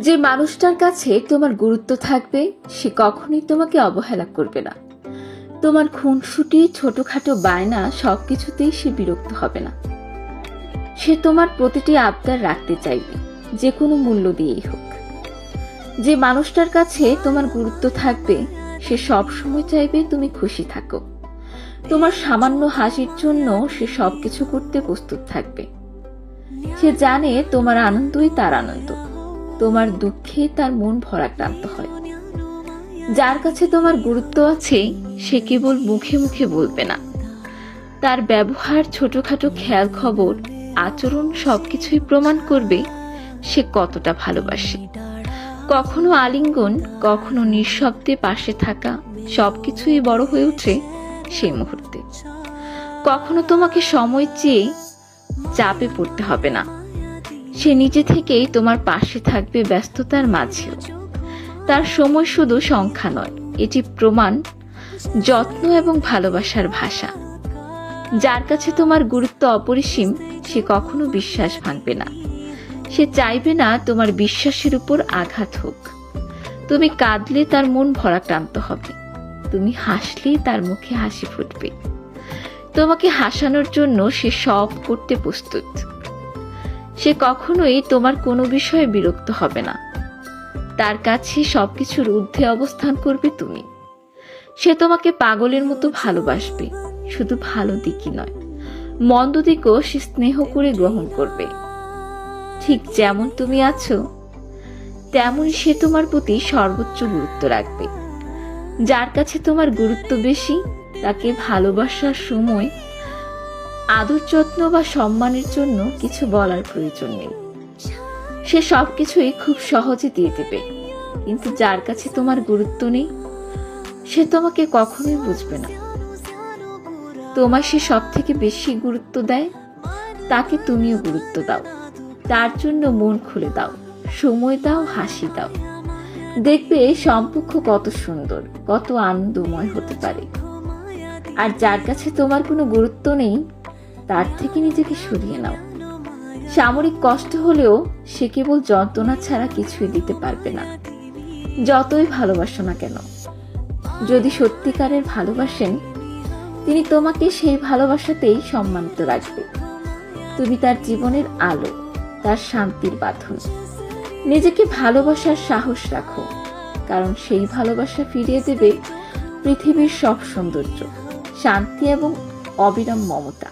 যে মানুষটার কাছে তোমার গুরুত্ব থাকবে, সে কখনোই তোমাকে অবহেলা করবে না। তোমার খুনসুটি, ছোটখাটো বায়না সবকিছুতেই সে বিরক্ত হবে না। সে তোমার প্রতিটি আবদার রাখতে চাইবে, যে কোনো মূল্য দিয়েই হোক। যে মানুষটার কাছে তোমার গুরুত্ব থাকবে, সে সব সময় চাইবে তুমি খুশি থাকো। তোমার সামান্য হাসির জন্য সে সবকিছু করতে প্রস্তুত থাকবে। সে জানে তোমার আনন্দই তার আনন্দ। তোমার দুঃখে তার মন ভরাক্রান্ত হয়। যার কাছে তোমার গুরুত্ব আছে, সে কেবল মুখে মুখে বলবে না। তার ব্যবহার, ছোটখাটো খেয়াল খবর, আচরণ সবকিছুই প্রমাণ করবে সে কতটা ভালোবাসে। কখনো আলিঙ্গন, কখনো নিঃশব্দে পাশে থাকা সবকিছুই বড় হয়ে ওঠে সেই মুহূর্তে। কখনো তোমাকে সময় চেয়ে চাপে পড়তে হবে না। সে নিজে থেকেই তোমার পাশে থাকবে ব্যস্ততার মাঝেও। তার সময় শুধু সংখ্যা নয়, এটি প্রমাণ যত্ন এবং ভালোবাসার ভাষা। যার কাছে তোমার গুরুত্ব অপরিসীম, সে কখনো বিশ্বাস ভাঙবে না। সে চাইবে না তোমার বিশ্বাসের উপর আঘাত হোক। তুমি কাঁদলে তার মন ভরাক্রান্ত হবে। তুমি হাসলে তার মুখে হাসি ফুটবে। তোমাকে হাসানোর জন্য সে সব করতে প্রস্তুত। সে কখনোই তোমার কোনো বিষয়ে বিরক্ত হবে না। তার কাছে সবকিছুর ঊর্ধ্বে অবস্থান করবে তুমি। সে তোমাকে পাগলের মতো ভালোবাসবে, শুধু ভালো দিকই নয়, মন্দ দিকও সে স্নেহ করে গ্রহণ করবে। ঠিক যেমন তুমি আছো তেমন সে তোমার প্রতি সর্বোচ্চ গুরুত্ব রাখবে। যার কাছে তোমার গুরুত্ব বেশি, তাকে ভালোবাসার সময় আদর যত্ন বা সম্মানের জন্য কিছু বলার প্রয়োজন নেই। সে সবকিছুই খুব সহজে দিয়ে দেবে। কিন্তু যার কাছে তোমার গুরুত্ব নেই, সে তোমাকে কখনোই বুঝবে না। তোমার সে সব থেকে বেশি গুরুত্ব দেয়, তাকে তুমিও গুরুত্ব দাও। তার জন্য মন খুলে দাও, সময় দাও, হাসি দাও। দেখবে সম্পর্ক কত সুন্দর, কত আনন্দময় হতে পারে। আর যার কাছে তোমার কোনো গুরুত্ব নেই তার থেকে নিজেকে সরিয়ে নাও। সামরিক কষ্ট হলেও সে কেবল যন্ত্রণা ছাড়া কিছুই দিতে পারবে না। যতই ভালোবাসো না কেন। যদি সত্যিকারের ভালোবাসেন, তিনি তোমাকে সেই ভালোবাসাতেই সম্মানিত রাখবে। তুমি তার জীবনের আলো, তার শান্তির বাঁধন। নিজেকে ভালোবাসার সাহস রাখো, কারণ সেই ভালোবাসা ফিরিয়ে দেবে পৃথিবীর সব সৌন্দর্য, শান্তি এবং অবিরাম মমতা।